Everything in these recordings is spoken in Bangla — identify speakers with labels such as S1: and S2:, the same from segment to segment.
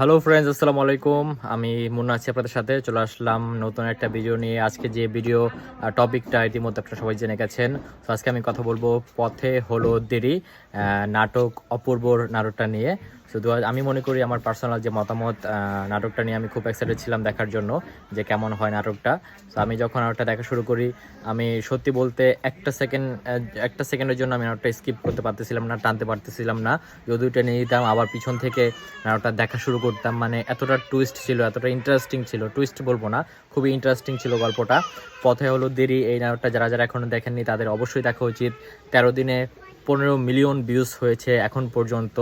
S1: হ্যালো ফ্রেন্ডস আসসালামু আলাইকুম। আমি মুন্না আছি আপনাদের সাথে। চলে আসলাম নতুন একটা ভিডিও নিয়ে। আজকে যে ভিডিও টপিকটা ইতিমধ্যে আপনারা সবাই জেনে গেছেন। তো আজকে আমি কথা বলব পথে হলো দেরি নাটক অপূর্বর নাটকটা নিয়ে। শুধু আমি মনে করি আমার পার্সোনাল যে মতামত নাটকটা নিয়ে আমি খুব এক্সাইটেড ছিলাম দেখার জন্য, যে কেমন হয় নাটকটা। তো আমি যখন নাটকটা দেখা শুরু করি, আমি সত্যি বলতে একটা সেকেন্ড একটা সেকেন্ডের জন্য আমি নাটকটা স্কিপ করতে পারতেছিলাম না, টানতে পারতেছিলাম না। যদি টেনে নিতাম, আবার পিছন থেকে নাটকটা দেখা শুরু করতাম মানে এতটা টুইস্ট ছিল, এতটা ইন্টারেস্টিং ছিল। টুইস্ট বলব না, খুবই ইন্টারেস্টিং ছিল গল্পটা। পথে হলো দেরি, এই নাটকটা যারা যারা এখনও দেখেননি তাদের অবশ্যই দেখা উচিত। তেরো দিনে পনেরো মিলিয়ন ভিউজ হয়েছে এখন পর্যন্ত।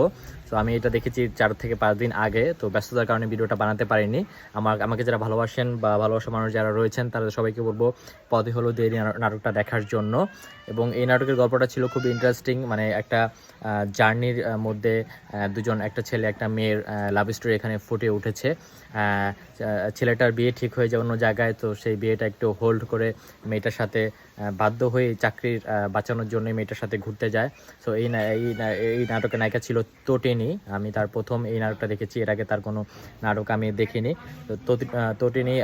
S1: তো আমি এটা দেখেছি চার থেকে পাঁচ দিন আগে। তো ব্যস্ততার কারণে ভিডিওটা বানাতে পারিনি। আমার, আমাকে যারা ভালোবাসেন বা ভালোবাসা মানুষ যারা রয়েছেন, তাদের সবাইকে বলব, পদে হলো নাটক- নাটকটা দেখার জন্য। এবং এই নাটকের গল্পটা ছিল খুব ইন্টারেস্টিং মানে একটা জার্নির মধ্যে দুজন, একটা ছেলে, একটা মেয়ের লাভ স্টোরি এখানে ফুটে উঠেছে। ছেলেটার বিয়ে ঠিক হয়ে যায় অন্য জায়গায়, তো সেই বিয়েটা একটু হোল্ড করে মেয়েটার সাথে বাধ্য হয়ে চাকরির বাঁচানোর জন্য মেয়েটার সাথে ঘুরতে যায়। তো এই এই এই নাটকের নায়িকা ছিল তটিনী আমি তার প্রথম এই নাটকটা দেখেছি, এর আগে তার কোনো নাটক আমি দেখিনি। তটিনী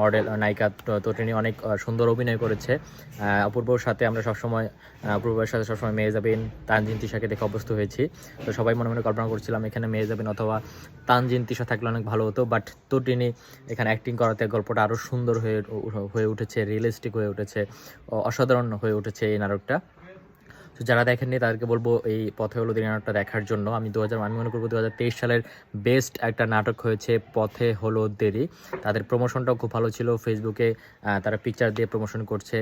S1: মডেল নায়িকা তটিনী অনেক সুন্দর অভিনয় করেছে। অপূর্বর সাথে আমরা সবসময় অপূর্বের সাথে সবসময় মেয়েজাবিন তানজিন তিশাকে দেখে অভ্যস্ত হয়েছি। তো সবাই মনে মনে কল্পনা করছিলাম, এখানে মেয়েজাবিন অথবা তানজিন তিশা থাকলে অনেক ভালো হতো বাট তটিনী এখানে অ্যাক্টিং করাতে গল্পটা আরও সুন্দর হয়ে হয়ে উঠেছে রিয়েলিস্টিক হয়ে উঠেছে, অসাধারণ হয়ে উঠেছে এই নাটকটা। তো যারা দেখেননি, তাদেরকে বলব এই পথে হলো দিন নাটকটা দেখার জন্য। আমি দু হাজার, আমি মনে করব দু সালের বেস্ট একটা নাটক হয়েছে পথে হলো দেরি। তাদের প্রমোশনটাও খুব ভালো ছিল। ফেসবুকে তারা পিকচার দিয়ে প্রমোশন করছে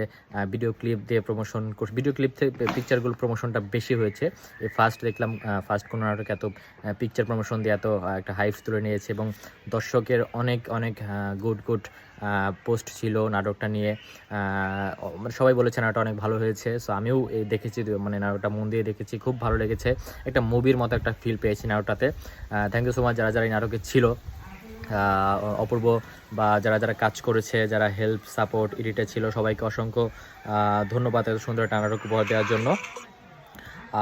S1: ভিডিও ক্লিপ দিয়ে প্রমোশন করছে। ভিডিও ক্লিপ থেকে পিকচারগুলো প্রমোশনটা বেশি হয়েছে। এই ফার্স্ট দেখলাম ফার্স্ট কোনো নাটক এত পিকচার প্রমোশন দিয়ে এত একটা হাইপ তুলে নিয়েছে এবং দর্শকের অনেক অনেক গুড গুড পোস্ট ছিল, নাটকটা নিয়ে মানে সবাই বলেছে নাটকটা অনেক ভালো হয়েছে। সো আমিও এই দেখেছি মানে নাটকটা মন দিয়ে দেখেছি, খুব ভালো লেগেছে। একটা মুভির মতো একটা ফিল পেয়েছি নাটকটাতে। থ্যাংক ইউ সো মাচ যারা যারা এই নাটকে ছিল অপূর্ব বা যারা যারা কাজ করেছে, যারা হেল্প সাপোর্ট এডিটে ছিল, সবাইকে অসংখ্য ধন্যবাদ এত সুন্দর একটা নাটক উপহার দেওয়ার জন্য।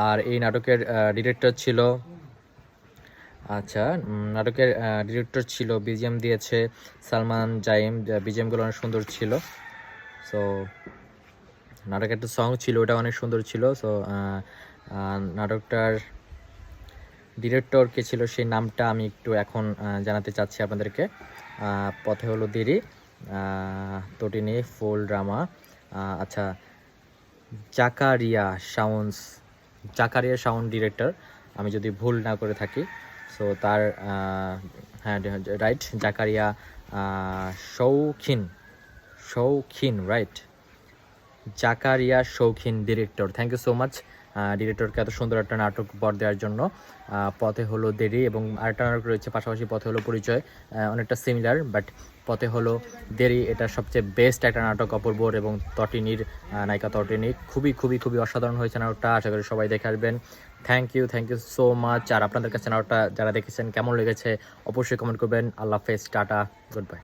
S1: আর এই নাটকের ডিরেক্টর ছিল আচ্ছা নাটকের ডিরেক্টর ছিল বিজিএম দিয়েছে সালমান, জাইম বিজিএমগুলো অনেক সুন্দর ছিল। সো নাটকের একটা সং ছিল, ওটা অনেক সুন্দর ছিল। সো নাটকটার ডিরেক্টর কে ছিল, সেই নামটা আমি একটু এখন জানাতে চাচ্ছি আপনাদেরকে। পথে হলো দেরি। Totini full drama. আচ্ছা Zakaria sounds, Zakaria sound director আমি যদি ভুল না করে থাকি সো তার হ্যাঁ রাইট জাকারিয়া শৌখিন Shoukhin right Zakaria Shoukhin director thank you so much ডিরেক্টরকে এত সুন্দর একটা নাটক উপহার দেওয়ার জন্য পথে হলো দেরি এবং আরেকটা নাটক রয়েছে, পাশাপাশি পথে হলো পরিচয় অনেকটা সিমিলার বাট পথে হলো দেরি, এটা সবচেয়ে বেস্ট একটা নাটক অপূর্বর এবং তটিনীর নায়িকা তটিনী। খুবই খুবই খুবই অসাধারণ হয়েছে নাটকটা, আশা করি সবাই দেখে আসবেন। Thank you thank you so much আর আপনাদের কাছে নাটকটা যারা দেখেছেন, কেমন লেগেছে, অবশ্যই কমেন্ট করবেন। আল্লাহ হাফেজ, টাটা গুড বাই